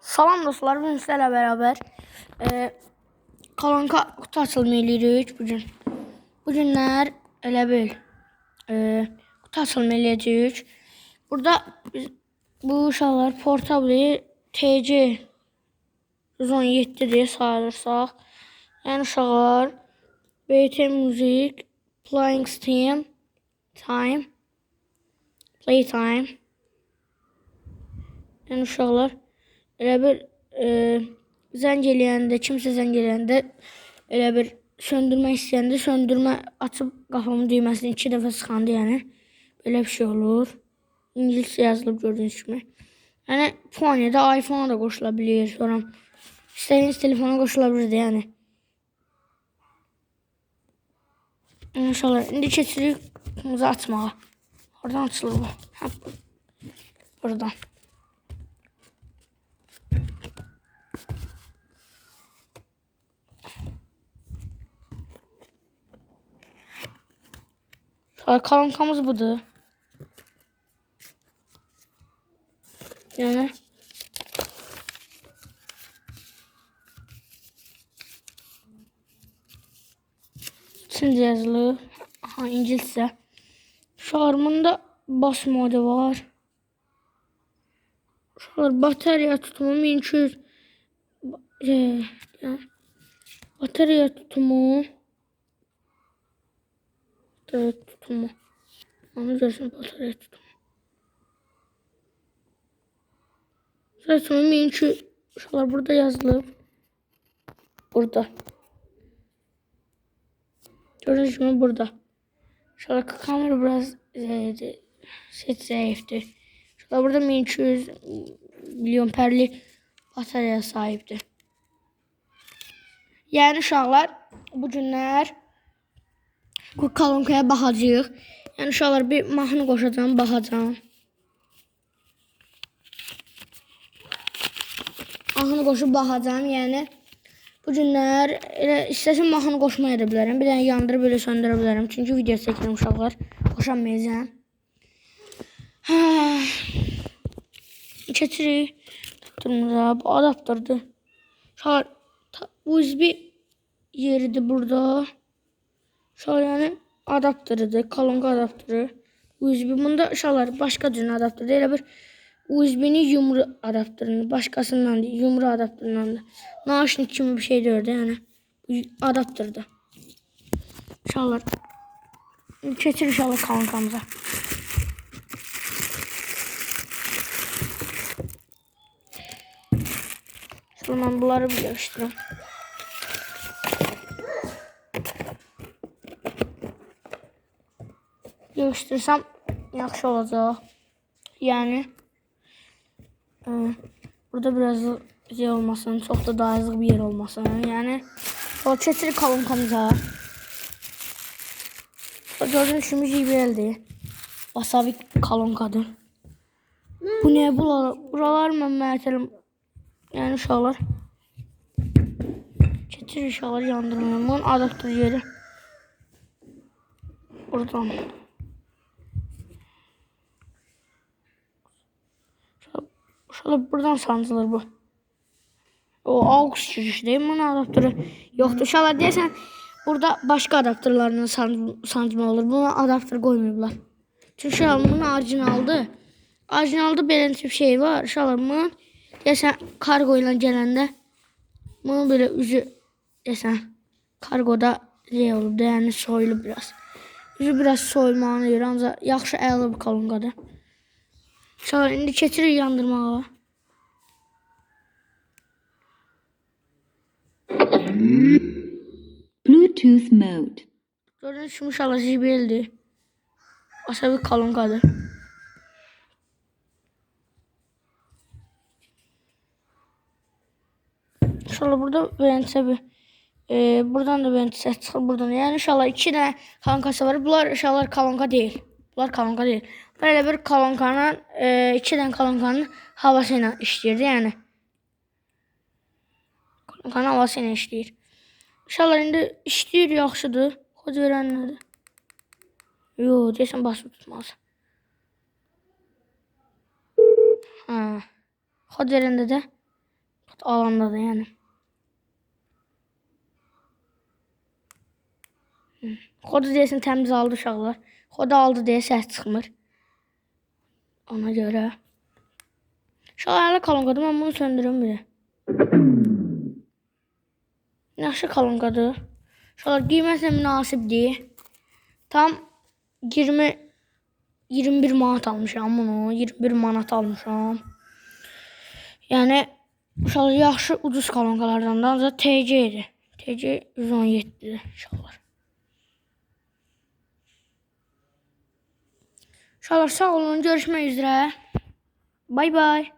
Salam dostlar, bugün sizlərlə bərabər e, Kalanka qutu açılımı eləyirik bu gün. Bu günlər elə bil e, qutu açılımı eləyəcəyik. Burada biz, bu uşaqlar portabli TC 117 deyə sayılırsaq. Yəni uşaqlar BT Music Playing Steam Time Playtime Yəni uşaqlar bir e, zəng eləyəndə, kimsə zəng eləyəndə elə bir söndürmək istəyəndə söndürmə açıb qapımın düyməsini iki dəfə sıxanda yəni belə bir şey olur. İngiliscə yazılıb gördüyünüz kimi. Yəni Ponya'da iPhone-a da qoşula bilir. Sonra istədiyiniz telefona qoşula bilir də yəni. İnşallah indi keçirik qutumuzu açmağa. Oradan açılır bu. Hə, buradan. Sonra kalankamız budur. Yani Çince yazılı. Aha İngilizce. Şarmında bas modu var. Şar batarya tutumu 1200 Ba- e, ya. Batarya tutumu Batarya tutumu Onu görsün batarya tutumu Saçımın 1200 Şalar burada yazılı. Burada. Gördüğünüz gibi burada. Şöyle kamera biraz e, set zayıftı. Şöyle burada 1200 milyon perli bataryaya sahipti. Yani uşaqlar bu günlər bu kalonkaya baxacağıq. Yəni uşaqlar bir mahnı qoşacağam, baxacağam. Mahnı qoşub baxacağam. Yəni bu günlər elə istəsəm mahnı qoşmaya da bilərəm. Bir dənə yandırıb belə söndürə bilərəm. Çünki video çəkirəm uşaqlar. Qoşamayacağam. Hə. Keçirik. Tapdırımıza. Bu adaptırdı. Uşaqlar ta- USB yeridir burada. Uşaqlar yəni adaptırıdır. Kalonka adaptırı. USB bunda uşaqlar başqa cür adaptırdır. Elə bir USB-ni yumru adaptörünü başkasından değil, yumru adaptöründen de. Naşnik kimi bir şey diyordu yani. Adaptörde. İnşallah. Keçir inşallah kankamıza. Sonra ben bunları bir yarıştırayım. Yarıştırsam yaxşı olacaq. Yani e, burada biraz şey olmasın, çok da daha yazık bir yer olmasın. Yani o keçir kalınkamıza. Gördüğünüz gibi JBL'di. Wasabi kalınkadır. Bu ne buralar? Buralar mı mertelim? Yani uşaqlar. Keçir uşaqlar yandırmayın. Bunun adaptör yeri. Buradan. Şöyle buradan sancılır bu. O aux girişi değil mi? Bunun adaptörü yoktur. Şöyle deyəsən burada başka adaptörlerden san sancma olur. Buna adaptör koymuyorlar. Çünkü şalımın orijinaldı. Orijinalda belə tip şey var. Şalımın deyəsən kargo ilə gələndə bunun böyle üzü deyəsən kargoda şey olub da yəni soyulub biraz. Üzü biraz soyulmağını deyir ancaq yaxşı əla bir kalınqadır. Şöyle indi keçirik yandırmağa. Bluetooth mode. Gördüğünüz kimi uşaqlar JBL-dir. Asabi kalınqadır. İnşallah burada verəncə bir e, buradan da verəncə çıxır buradan. Yəni inşallah iki dənə kalonkası var. Bunlar inşallah kalonka deyil. Bunlar kalonka deyil. Böyle bir kalonkanın e, iki dənə kalonkanın havası ilə işləyirdi yəni. Kalonkanın havası ilə işləyir. İnşallah indi işləyir yaxşıdır. Kod verən nədir? Yo, deyəsən basıb tutmaz. Hə. Kod verəndə də alanda da yəni. Xoda deyəsən təmiz aldı uşaqlar. Xoda aldı deyə səs çıxmır. Ona görə. Uşaqlar hələ kalonqadır. Mən bunu söndürüm bir. Yaxşı kalonqadır. Uşaqlar qiymətlə münasibdir. Tam 20 21 manat almışam bunu. 21 manat almışam. Yəni uşaqlar yaxşı ucuz kolonkalardan da ancaq TC idi. TC 117-dir uşaqlar. Sağ olun. Görüşmək üzrə. Bay bay.